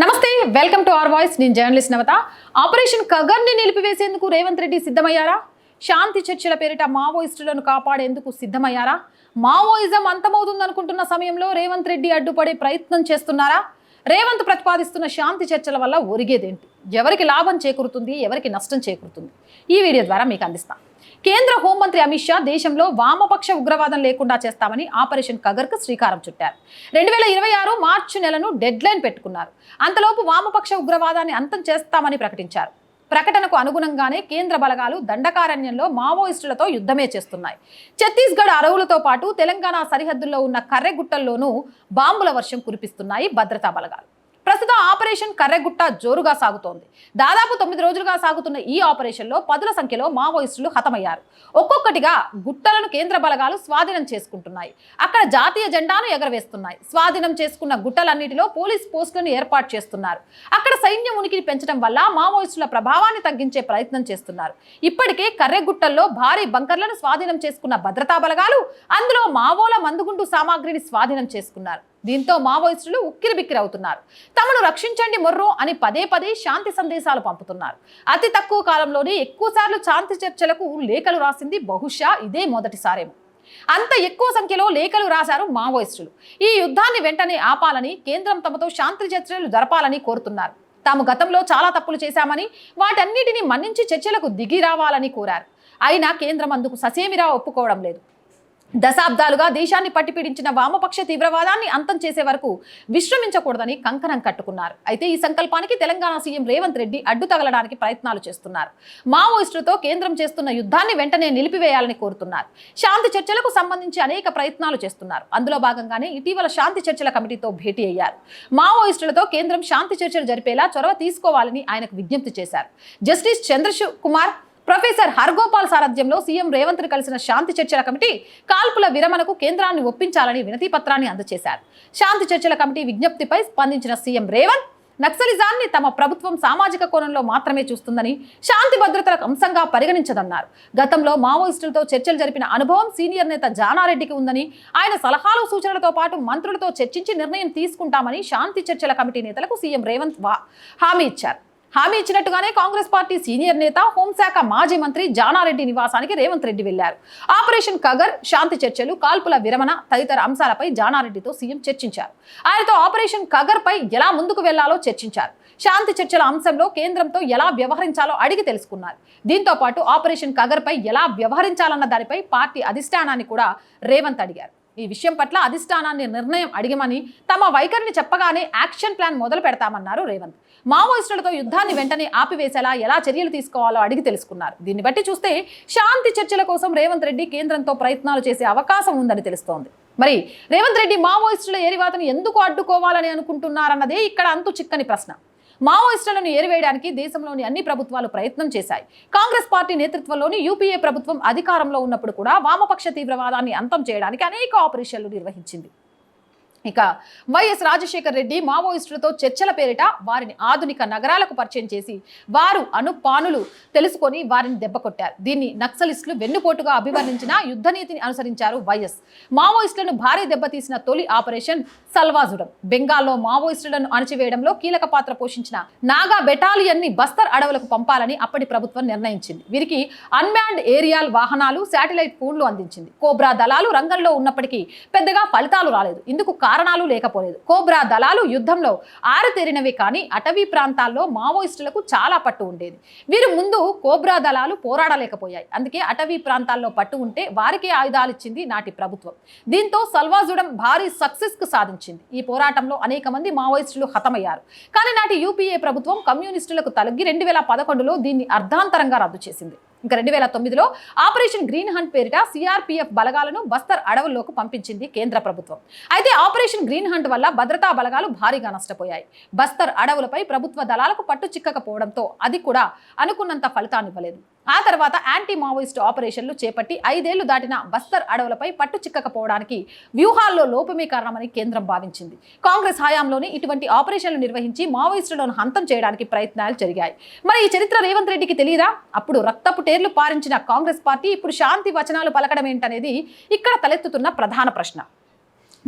నమస్తే welcome to our voice. నేను journalist Navatha. Operation కగర్ని నిలిపివేసేందుకు రేవంత్ రెడ్డి సిద్ధమయ్యారా? శాంతి చర్చల పేరిట మావోయిస్టులను కాపాడేందుకు సిద్ధమయ్యారా? మావోయిజం అంతమవుతుందనుకుంటున్న సమయంలో రేవంత్ రెడ్డి అడ్డుపడే ప్రయత్నం చేస్తున్నారా? రేవంత్ ప్రతిపాదిస్తున్న శాంతి చర్చల వల్ల ఒరిగేదేంటి? ఎవరికి లాభం చేకూరుతుంది ఎవరికి నష్టం చేకూరుతుంది? ఈ వీడియో ద్వారా మీకు అందిస్తాం. కేంద్ర హోంమంత్రి అమిత్ షా దేశంలో వామపక్ష ఉగ్రవాదం లేకుండా చేస్తామని ఆపరేషన్ కగర్కు శ్రీకారం చుట్టారు. రెండు వేల ఇరవై ఆరు మార్చి నెలను డెడ్ లైన్ పెట్టుకున్నారు. అంతలోపు వామపక్ష ఉగ్రవాదాన్ని అంతం చేస్తామని ప్రకటించారు. ప్రకటనకు అనుగుణంగానే కేంద్ర బలగాలు దండకారణ్యంలో మావోయిస్టులతో యుద్ధమే చేస్తున్నాయి. ఛత్తీస్గఢ్ అడవులతో పాటు తెలంగాణ సరిహద్దుల్లో ఉన్న కర్రెగుట్టల్లోనూ బాంబుల వర్షం కురిపిస్తున్నాయి భద్రతా బలగాలు. ప్రస్తుతం ఆపరేషన్ కర్రెగుట్ట జోరుగా సాగుతోంది. దాదాపు తొమ్మిది రోజులుగా సాగుతున్న ఈ ఆపరేషన్లో పదుల సంఖ్యలో మావోయిస్టులు హతమయ్యారు. ఒక్కొక్కటిగా గుట్టలను కేంద్ర బలగాలు స్వాధీనం చేసుకుంటున్నాయి. అక్కడ జాతీయ జెండాను ఎగరవేస్తున్నాయి. స్వాధీనం చేసుకున్న గుట్టలన్నిటిలో పోలీస్ పోస్టులను ఏర్పాటు చేస్తున్నారు. అక్కడ సైన్యం ఉనికిని పెంచడం వల్ల మావోయిస్టుల ప్రభావాన్ని తగ్గించే ప్రయత్నం చేస్తున్నారు. ఇప్పటికే కర్రెగుట్టల్లో భారీ బంకర్లను స్వాధీనం చేసుకున్న భద్రతా బలగాలు అందులో మావోల మందుగుండు సామాగ్రిని స్వాధీనం చేసుకున్నారు. దీంతో మావోయిస్టులు ఉక్కిరిబిక్కిరి అవుతున్నారు. తమను రక్షించండి మొర్రో అని పదే పదే శాంతి సందేశాలు పంపుతున్నారు. అతి తక్కువ కాలంలోనే ఎక్కువసార్లు శాంతి చర్చలకు లేఖలు రాసింది బహుశా ఇదే మొదటిసారేమో. అంత ఎక్కువ సంఖ్యలో లేఖలు రాశారు మావోయిస్టులు. ఈ యుద్ధాన్ని వెంటనే ఆపాలని కేంద్రం తమతో శాంతి చర్చలు జరపాలని కోరుతున్నారు. తాము గతంలో చాలా తప్పులు చేశామని వాటన్నిటిని మన్నించి చర్చలకు దిగి రావాలని కోరారు. అయినా కేంద్రం అందుకు ససేమిరా ఒప్పుకోవడం లేదు. దశాబ్దాలుగా దేశాన్ని పట్టిపీడించిన వామపక్ష తీవ్రవాదాన్ని అంతం చేసే వరకు విశ్రమించకూడదని కంకణం కట్టుకున్నారు. అయితే ఈ సంకల్పానికి తెలంగాణ సీఎం రేవంత్ రెడ్డి అడ్డు తగలడానికి ప్రయత్నాలు చేస్తున్నారు. మావోయిస్టులతో కేంద్రం చేస్తున్న యుద్ధాన్ని వెంటనే నిలిపివేయాలని కోరుతున్నారు. శాంతి చర్చలకు సంబంధించి అనేక ప్రయత్నాలు చేస్తున్నారు. అందులో భాగంగానే ఇటీవల శాంతి చర్చల కమిటీతో భేటీ అయ్యారు. మావోయిస్టులతో కేంద్రం శాంతి చర్చలు జరిపేలా చొరవ తీసుకోవాలని ఆయనకు విజ్ఞప్తి చేశారు. జస్టిస్ చంద్రశు కుమార్ ప్రొఫెసర్ హర్గోపాల్ సారథ్యంలో సీఎం రేవంత్ కలిసిన శాంతి చర్చల కమిటీ కాల్పుల విరమణకు కేంద్రాన్ని ఒప్పించాలని వినతి పత్రాన్ని అందజేశారు. శాంతి చర్చల కమిటీ విజ్ఞప్తిపై స్పందించిన సీఎం రేవంత్ నక్సలిజాన్ని తమ ప్రభుత్వం సామాజిక కోణంలో మాత్రమే చూస్తుందని శాంతి భద్రతలకు అంశంగా పరిగణించదన్నారు. గతంలో మావోయిస్టులతో చర్చలు జరిపిన అనుభవం సీనియర్ నేత జానారెడ్డికి ఉందని ఆయన సలహాలు సూచనలతో పాటు మంత్రులతో చర్చించి నిర్ణయం తీసుకుంటామని శాంతి చర్చల కమిటీ నేతలకు సీఎం రేవంత్ హామీ ఇచ్చారు. హామీ ఇచ్చినట్టుగానే కాంగ్రెస్ పార్టీ సీనియర్ నేత హోంశాఖ మాజీ మంత్రి జానారెడ్డి నివాసానికి రేవంత్ రెడ్డి వెళ్ళారు ఆపరేషన్ కగర్ శాంతి చర్చలు కాల్పుల విరమణ తదితర అంశాలపై జానారెడ్డితో సీఎం చర్చించారు. ఆయనతో ఆపరేషన్ కగర్ పై ఎలా ముందుకు వెళ్ళాలో చర్చించారు. శాంతి చర్చల అంశంలో కేంద్రంతో ఎలా వ్యవహరించాలో అడిగి తెలుసుకున్నారు. దీంతో పాటు ఆపరేషన్ కగర్ పై ఎలా వ్యవహరించాలన్న దానిపై పార్టీ అధిష్టానాన్ని కూడా రేవంత్ అడిగారు. ఈ విషయం పట్ల అధిష్టానాన్ని నిర్ణయం అడిగమని తమ వైఖరిని చెప్పగానే యాక్షన్ ప్లాన్ మొదలు పెడతామన్నారు రేవంత్. మావోయిస్టులతో యుద్ధాన్ని వెంటనే ఆపివేసేలా ఎలా చర్యలు తీసుకోవాలో అడిగి తెలుసుకున్నారు. దీన్ని బట్టి చూస్తే శాంతి చర్చల కోసం రేవంత్ రెడ్డి కేంద్రంతో ప్రయత్నాలు చేసే అవకాశం ఉందని తెలుస్తోంది. మరి రేవంత్ రెడ్డి మావోయిస్టుల ఏరివాతను ఎందుకు అడ్డుకోవాలని అనుకుంటున్నారన్నదే ఇక్కడ అంతు చిక్కని ప్రశ్న. మావోయిస్టులను ఏరివేయడానికి దేశంలోని అన్ని ప్రభుత్వాలు ప్రయత్నం చేశాయి. కాంగ్రెస్ పార్టీ నేతృత్వంలోని యూపీఏ ప్రభుత్వం అధికారంలో ఉన్నప్పుడు కూడా వామపక్ష తీవ్రవాదాన్ని అంతం చేయడానికి అనేక ఆపరేషన్లు నిర్వహించింది. ఇక వైఎస్ రాజశేఖర్ రెడ్డి మావోయిస్టులతో చర్చల పేరిట వారిని ఆధునిక నగరాలకు పరిచయం చేసి వారు అనుపానులు తెలుసుకొని వారిని దెబ్బకొట్టారు దీన్ని నక్సలిస్టులు వెన్నుపోటుగా అభివర్ణించిన యుద్ధనీతిని అనుసరించారు వైఎస్. మావోయిస్టులను భారీ దెబ్బతీసిన తొలి ఆపరేషన్ సల్వాజుడం బెంగాల్లో మావోయిస్టులను అణచివేయడంలో కీలక పాత్ర పోషించిన నాగా బెటాలియన్ని బస్తర్ అడవులకు పంపాలని అప్పటి ప్రభుత్వం నిర్ణయించింది. వీరికి అన్మ్యాన్డ్ ఏరియాల్ వాహనాలు శాటిలైట్ ఫోన్లు అందించింది. కోబ్రా దళాలు రంగంలో ఉన్నప్పటికీ పెద్దగా ఫలితాలు రాలేదు. ఇందుకు కారణాలు లేకపోలేదు. కోబ్రా దళాలు యుద్ధంలో ఆరితేరినవి కానీ అటవీ ప్రాంతాల్లో మావోయిస్టులకు చాలా పట్టు ఉండేది. వీరు ముందు కోబ్రా దళాలు పోరాడలేకపోయాయి. అందుకే అటవీ ప్రాంతాల్లో పట్టు ఉంటే వారికే ఆయుధాలు ఇచ్చింది నాటి ప్రభుత్వం. దీంతో సల్వాజుడం భారీ సక్సెస్కు సాధించింది. ఈ పోరాటంలో అనేక మంది మావోయిస్టులు హతమయ్యారు. కానీ నాటి యూపీఏ ప్రభుత్వం కమ్యూనిస్టులకు తలగి రెండు వేల పదకొండులో దీన్ని అర్ధాంతరంగా రద్దు చేసింది. ఇంకా రెండు వేల తొమ్మిదిలో ఆపరేషన్ గ్రీన్ హంట్ పేరిట సిఆర్పీఎఫ్ బలగాలను బస్తర్ అడవుల్లోకి పంపించింది కేంద్ర ప్రభుత్వం. అయితే ఆపరేషన్ గ్రీన్ హంట్ వల్ల భద్రతా బలగాలు భారీగా నష్టపోయాయి. బస్తర్ అడవులపై ప్రభుత్వ దళాలకు పట్టు చిక్కకపోవడంతో అది కూడా అనుకున్నంత ఫలితాన్నివ్వలేదు ఆ తర్వాత యాంటీ మావోయిస్ట్ ఆపరేషన్లు చేపట్టి ఐదేళ్ళు దాటిన బస్తర్ అడవులపై పట్టు చిక్కకపోవడానికి వ్యూహాల్లో లోపమే కారణమని కేంద్రం భావించింది. కాంగ్రెస్ హయాంలోనే ఇటువంటి ఆపరేషన్లు నిర్వహించి మావోయిస్టులను హంతం చేయడానికి ప్రయత్నాలు జరిగాయి. మరి ఈ చరిత్ర రేవంత్ రెడ్డికి తెలియదా? అప్పుడు రక్తపు టేర్లు పారించిన కాంగ్రెస్ పార్టీ ఇప్పుడు శాంతి వచనాలు పలకడం ఏంటనేది ఇక్కడ తలెత్తుతున్న ప్రధాన ప్రశ్న.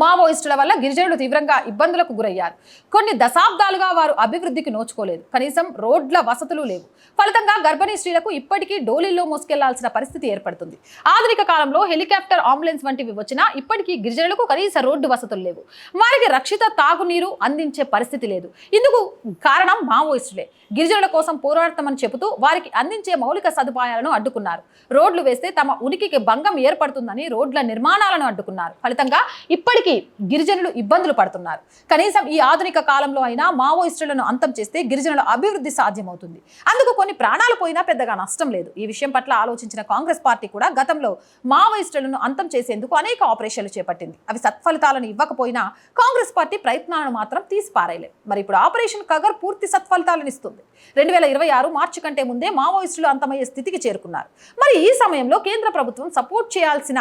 మావోయిస్టుల వల్ల గిరిజనులు తీవ్రంగా ఇబ్బందులకు గురయ్యారు. కొన్ని దశాబ్దాలుగా వారు అభివృద్ధికి నోచుకోలేదు. కనీసం రోడ్ల వసతులు లేవు. ఫలితంగా గర్భిణీ స్త్రీలకు ఇప్పటికీ డోలీల్లో మోసుకెళ్ళాల్సిన పరిస్థితి ఏర్పడుతుంది. ఆధునిక కాలంలో హెలికాప్టర్ అంబులెన్స్ వంటివి వచ్చినా ఇప్పటికీ గిరిజనులకు కనీస రోడ్డు వసతులు లేవు. వారికి రక్షిత తాగునీరు అందించే పరిస్థితి లేదు. ఇందుకు కారణం మావోయిస్టులే. గిరిజనుల కోసం పోరాడతామని చెబుతూ వారికి అందించే మౌలిక సదుపాయాలను అడ్డుకున్నారు. రోడ్లు వేస్తే తమ ఉనికికి భంగం ఏర్పడుతుందని రోడ్ల నిర్మాణాలను అడ్డుకున్నారు. ఫలితంగా ఇప్పటికీ గిరిజనులు ఇబ్బందులు పడుతున్నారు. కనీసం ఈ ఆధునిక కాలంలో అయినా మావోయిస్టులను అంతం చేస్తే గిరిజనుల అభివృద్ధి సాధ్యమవుతుంది. అందుకు కొన్ని ప్రాణాలు పోయినా పెద్దగా నష్టం లేదు. ఈ విషయం పట్ల ఆలోచించిన కాంగ్రెస్ పార్టీ కూడా గతంలో మావోయిస్టులను అంతం చేసేందుకు అనేక ఆపరేషన్లు చేపట్టింది. అవి సత్ఫలితాలను ఇవ్వకపోయినా కాంగ్రెస్ పార్టీ ప్రయత్నాలను మాత్రం తీసిపారేయలేదు మరి ఇప్పుడు ఆపరేషన్ కగర్ పూర్తి సత్ఫలితాలను ఇస్తుంది. రెండు వేల ఇరవై ఆరు మార్చి కంటే ముందే మావోయిస్టులు అంతమయ్యే స్థితికి చేరుకున్నారు. మరి ఈ సమయంలో కేంద్ర ప్రభుత్వం సపోర్ట్ చేయాల్సిన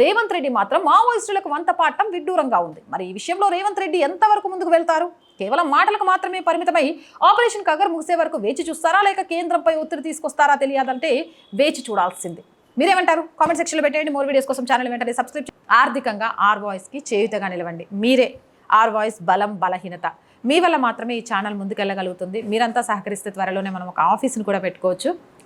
రేవంత్ రెడ్డి మాత్రం మావోయిస్టులకు వంత పాఠం విడ్డూరంగా ఉంది. మరి ఈ విషయంలో రేవంత్ రెడ్డి ఎంతవరకు ముందుకు వెళ్తారు? కేవలం మాటలకు మాత్రమే పరిమితమై ఆపరేషన్ కగర్ ముగిసే వరకు వేచి చూస్తారా? లేక కేంద్రంపై ఒత్తిడి తీసుకొస్తారా తెలియాలంటే వేచి చూడాల్సింది. మీరేమంటారు? కామెంట్ సెక్షన్లో పెట్టండి మోర్ వీడియోస్ కోసం ఛానల్ వెంటనే సబ్స్క్రైబ్ ఆర్థికంగా ఆర్ వాయిస్కి చేయుతగా నిలవండి. మీరే ఆర్ వాయిస్ బలం బలహీనత. మీ వల్ల మాత్రమే ఈ ఛానల్ ముందుకెళ్ళగలుగుతుంది. మీరంతా సహకరిస్తే త్వరలోనే మనం ఒక ఆఫీస్ని కూడా పెట్టుకోవచ్చు.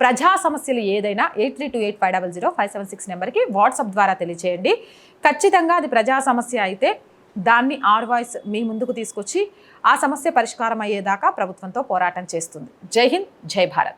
ప్రజా సమస్యలు ఏదైనా eight three two eight five double zero five seven six నెంబర్కి వాట్సాప్ ద్వారా తెలియచేయండి. ఖచ్చితంగా అది ప్రజా సమస్య అయితే దాన్ని ఆర్ వాయిస్ మీ ముందుకు తీసుకొచ్చి ఆ సమస్య పరిష్కారం అయ్యేదాకా ప్రభుత్వంతో పోరాటం చేస్తుంది. జై హింద్ జై భారత్.